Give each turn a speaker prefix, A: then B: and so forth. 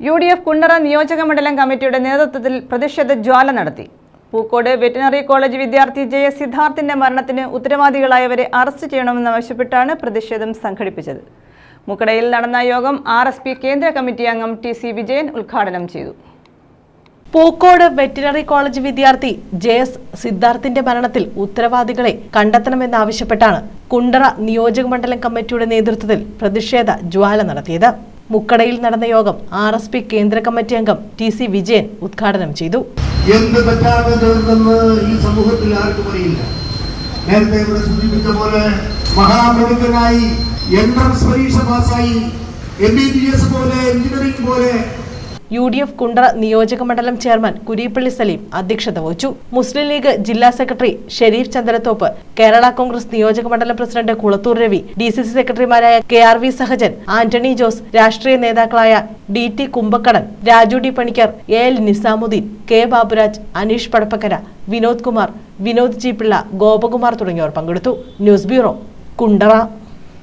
A: U D F Kundara നിയോജക മണ്ഡലം കമ്മിറ്റിയുടെ നേതൃത്വത്തിൽ പ്രതിഷേധ ജ്വാല നടത്തി. പൂക്കോട് വെറ്റിനറി കോളേജ് വിദ്യാർത്ഥി ജയ സിദ്ധാർത്ഥിന്റെ മരണത്തിന് ഉത്തരവാദികളായവരെ അറസ്റ്റ് ചെയ്യണമെന്നാവശ്യപ്പെട്ടാണ് പ്രതിഷേധം സംഘടിപ്പിച്ചത്. മുക്കടയിൽ നടന്ന യോഗം ആർ എസ് പി കേന്ദ്ര കമ്മിറ്റി അംഗം ടി സി വിജയൻ ഉദ്ഘാടനം ചെയ്തു.
B: പൂക്കോട് വെറ്റിനറി കോളേജ് വിദ്യാർത്ഥി ജെ എസ് സിദ്ധാർത്ഥിന്റെ മരണത്തിൽ ഉത്തരവാദികളെ കണ്ടെത്തണമെന്നാവശ്യപ്പെട്ടാണ് കുണ്ടറ നിയോജക മണ്ഡലം കമ്മിറ്റിയുടെ നേതൃത്വത്തിൽ പ്രതിഷേധ ജ്വാല നടത്തിയത്. മുക്കടയിൽ നടന്ന യോഗം ആർ എസ് പി കേന്ദ്ര കമ്മിറ്റി അംഗം ടി സി വിജയൻ ഉദ്ഘാടനം ചെയ്തു.
C: എന്ത് തെറ്റാണ് ചെയ്തതെന്ന് ഈ സമൂഹത്തിൽ ആർക്കും അറിയില്ല. നേരത്തെ ഇവിടെ സൂചിപ്പിച്ച പോലെ മഹാപ്രമുഖനായി എൻട്രൻസ് പരീക്ഷ പാസ്സായി എം ബി ബി എസ് പോലെ engineering
B: U D F Kundara നിയോജക മണ്ഡലം ചെയർമാൻ കുരീപ്പള്ളി സലീം അധ്യക്ഷത വഹിച്ചു. മുസ്ലിം ലീഗ് ജില്ലാ സെക്രട്ടറി ഷെരീഫ് ചന്ദ്രത്തോപ്പ് കേരള കോൺഗ്രസ് നിയോജക മണ്ഡലം president Kulathoor Ravi D C C സെക്രട്ടറിമാരായ K R V Sahajan Antony Jose രാഷ്ട്രീയ നേതാക്കളായ D T Kumbakkadan Raju D Panicker A L Nizamuddin K Baburaj Aneesh Padappakkara Vinod Kumar Vinod G Pillai Gopakumar തുടങ്ങിയവർ പങ്കെടുത്തു. News bureau Kundara.